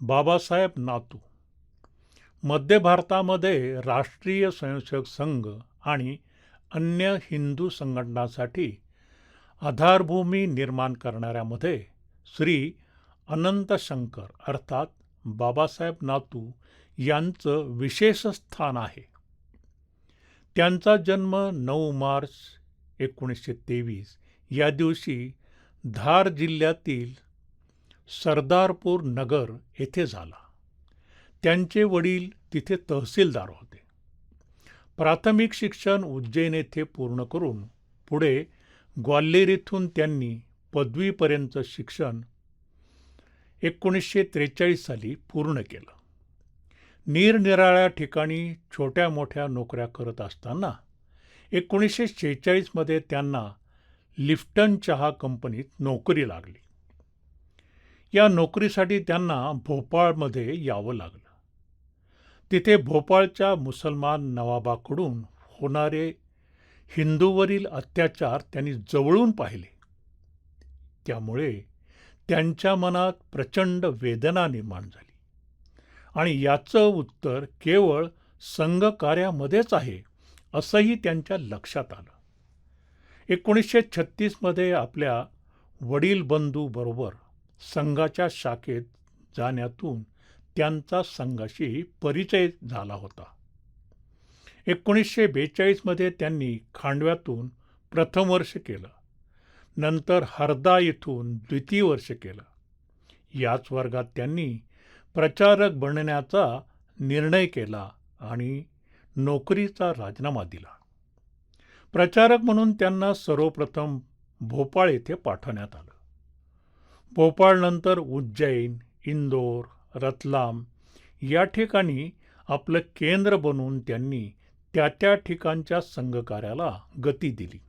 बाबासाहेब नातू. मध्य भारतामध्ये राष्ट्रीय स्वयंसेवक संघ आणि अन्य हिंदू संघटनांसाठी आधारभूमी निर्माण करणाऱ्यामध्ये श्री अनंत शंकर अर्थात बाबासाहेब नातू यांचं विशेष स्थान आहे. त्यांचा जन्म नऊ मार्च एकोणीसशे तेवीस या दिवशी धार जिल्ह्यातील सरदारपूर नगर येथे झाला. त्यांचे वडील तिथे तहसीलदार होते. प्राथमिक शिक्षण उज्जैन येथे पूर्ण करून पुढे ग्वाल्हेर येथून त्यांनी पदवीपर्यंत शिक्षण एकोणीसशे त्रेचाळीस साली पूर्ण केलं. निरनिराळ्या ठिकाणी छोट्या मोठ्या नोकऱ्या करत असताना एकोणीसशे शेहेचाळीसमध्ये त्यांना लिफ्टन चहा कंपनीत नोकरी लागली. या नोकरीसाठी त्यांना भोपाळमध्ये यावं लागलं. तिथे भोपाळच्या मुसलमान नवाबाकडून होणारे हिंदूवरील अत्याचार त्यांनी जवळून पाहिले. त्यामुळे त्यांच्या मनात प्रचंड वेदना निर्माण झाली. आणि याचं उत्तर केवळ संघकार्यामध्येच आहे असंही त्यांच्या लक्षात आलं. एकोणीसशे छत्तीसमध्ये आपल्या वडील बंधूबरोबर संघाच्या शाखेत जाण्यातून त्यांचा संघाशी परिचय झाला होता. एकोणीसशे बेचाळीसमध्ये त्यांनी खांडव्यातून प्रथम वर्ष केलं. नंतर हरदा येथून द्वितीय वर्ष केलं. याच वर्गात त्यांनी प्रचारक बनण्याचा निर्णय केला आणि नोकरीचा राजीनामा दिला. प्रचारक म्हणून त्यांना सर्वप्रथम भोपाळ येथे पाठवण्यात आलं. भोपाळनंतर उज्जैन इंदोर रतलाम या ठिकाणी आपलं केंद्र बनवून त्यांनी त्या त्या ठिकाणच्या संघकार्याला गती दिली.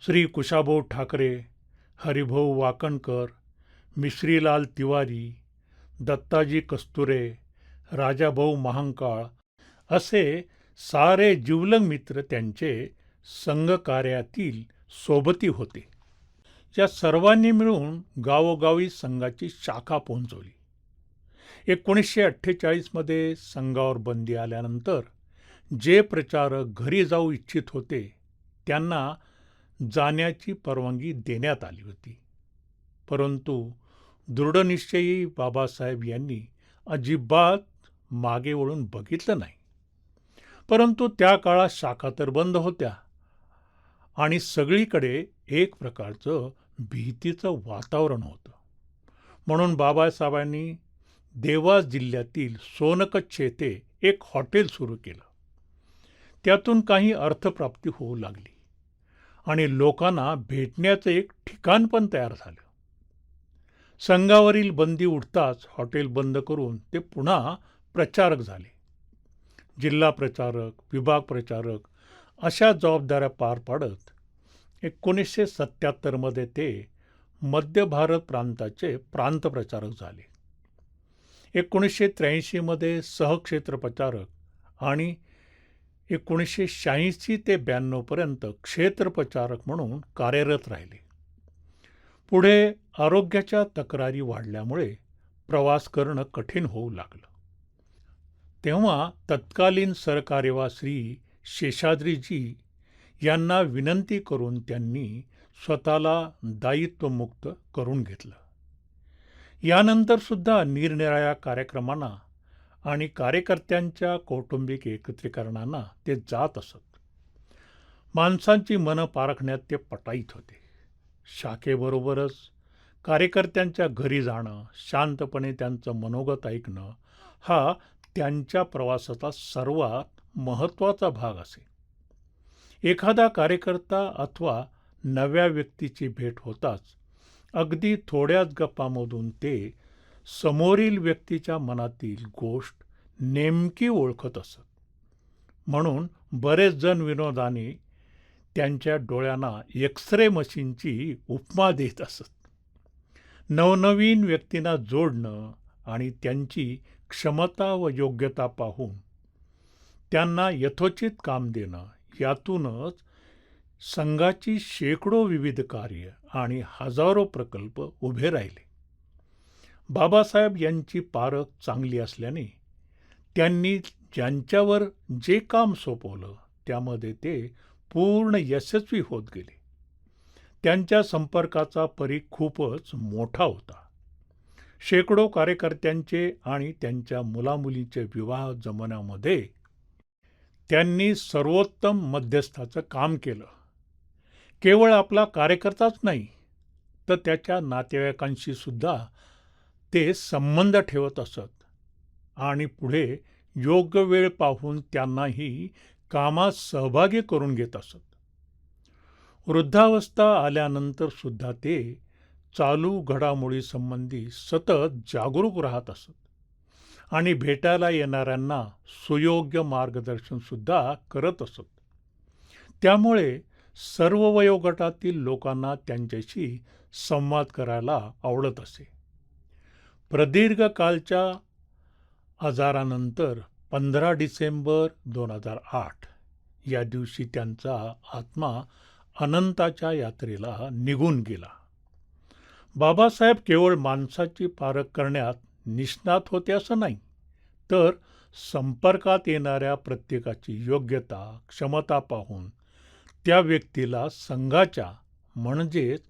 श्री कुशाभाऊ ठाकरे हरिभाऊ वाकणकर मिश्रीलाल तिवारी दत्ताजी कस्तुरे राजाभाऊ महांकाळ असे सारे जिवलग मित्र त्यांचे संघकार्यातील सोबती होते. या सर्वांनी मिळून गावोगावी संघाची शाखा पोहोचवली. एकोणीसशे अठ्ठेचाळीसमध्ये संघावर बंदी आल्यानंतर जे प्रचारक घरी जाऊ इच्छित होते त्यांना जाण्याची परवानगी देण्यात आली होती. परंतु दृढनिश्चयी बाबासाहेब यांनी अजिबात मागे वळून बघितलं नाही. परंतु त्या काळात शाखा तर बंद होत्या आणि सगळीकडे एक प्रकारचं भीतीचं वातावरण होतं. म्हणून बाबासाहेबांनी देवास जिल्ह्यातील सोनकच्छ येथे एक हॉटेल सुरू केलं. त्यातून काही अर्थप्राप्ती होऊ लागली आणि लोकांना भेटण्याचं एक ठिकाण पण तयार झालं. संघावरील बंदी उठताच हॉटेल बंद करून ते पुन्हा प्रचारक झाले. जिल्हा प्रचारक विभाग प्रचारक अशा जबाबदाऱ्या पार पाडत एकोणीसशे सत्याहत्तरमध्ये ते मध्य भारत प्रांताचे प्रांत प्रचारक झाले. एकोणीसशे त्र्याऐंशीमध्ये सहक्षेत्र प्रचारक आणि एकोणीसशे शहाऐंशी ते ब्याण्णवपर्यंत क्षेत्रप्रचारक म्हणून कार्यरत राहिले. पुढे आरोग्याच्या तक्रारी वाढल्यामुळे प्रवास करणं कठीण होऊ लागलं. तेव्हा तत्कालीन सरकारेवा श्री शेषाद्रीजी यांना विनंती करून त्यांनी स्वतःला दायित्वमुक्त करून घेतलं. यानंतर सुद्धा निरनिराळ्या कार्यक्रमांना आणि कार्यकर्त्यांच्या कौटुंबिक एकत्रीकरणांना ते जात असत. माणसांची मनं पारखण्यात ते पटाईत होते. शाखेबरोबरच कार्यकर्त्यांच्या घरी जाणं शांतपणे त्यांचं मनोगत ऐकणं हा त्यांच्या प्रवासाचा सर्वात महत्त्वाचा भाग असे. एखादा कार्यकर्ता अथवा नव्या व्यक्तीची भेट होताच. अगदी थोड्याच गप्पामधून ते समोरील व्यक्तीच्या मनातील गोष्ट नेमकी ओळखत असत. म्हणून बरेच जण विनोदाने त्यांच्या डोळ्यांना एक्सरे मशीनची उपमा देत असत. नवनवीन व्यक्तींना जोडणं आणि त्यांची क्षमता व योग्यता पाहून त्यांना यथोचित काम देणं यातूनच संघाची शेकडो विविध कार्य आणि हजारो प्रकल्प उभे राहिले. बाबासाहेब यांची पारख चांगली असल्याने त्यांनी ज्यांच्यावर जे काम सोपवलं त्यामध्ये ते पूर्ण यशस्वी होत गेले. त्यांच्या संपर्काचा परी खूपच मोठा होता. शेकडो कार्यकर्त्यांचे आणि त्यांच्या मुलामुलींचे विवाह जमवण्यामध्ये त्यांनी सर्वोत्तम मध्यस्थाचं काम केलं. केवळ आपला कार्यकर्ताच नाही तर त्याच्या नातेवाईकांशी सुद्धा ते संबंध ठेवत असत. आणि पुढे योग्य वेळ पाहून त्यांनाही कामात सहभागी करून घेत असत. वृद्धावस्था आल्यानंतर सुद्धा ते चालू घडामोडीसंबंधी सतत जागरूक राहत असत. आणि भेटायला येणाऱ्यांना सुयोग्य मार्गदर्शनसुद्धा करत असत. त्यामुळे सर्व वयोगटातील लोकांना त्यांच्याशी संवाद करायला आवडत असे. प्रदीर्घ कालच्या आजारानंतर पंधरा डिसेंबर दोन हजार आठ या दिवशी त्यांचा आत्मा अनंताच्या यात्रेला निघून गेला. बाबासाहेब केवळ माणसाची पारख करण्यात निष्णात होते असं नाही. तर संपर्कात येणाऱ्या प्रत्येकाची योग्यता क्षमता पाहून त्या व्यक्तीला संघाच्या म्हणजेच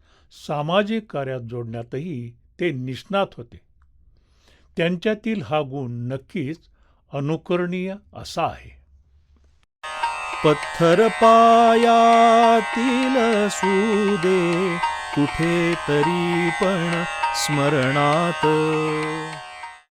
सामाजिक कार्यात जोडण्यातही ते निष्णात होते. त्यांच्यातील हा गुण नक्कीच अनुकरणीय असा आहे. पत्थर पायातील सुदे कुठे तरी पण स्मरणात.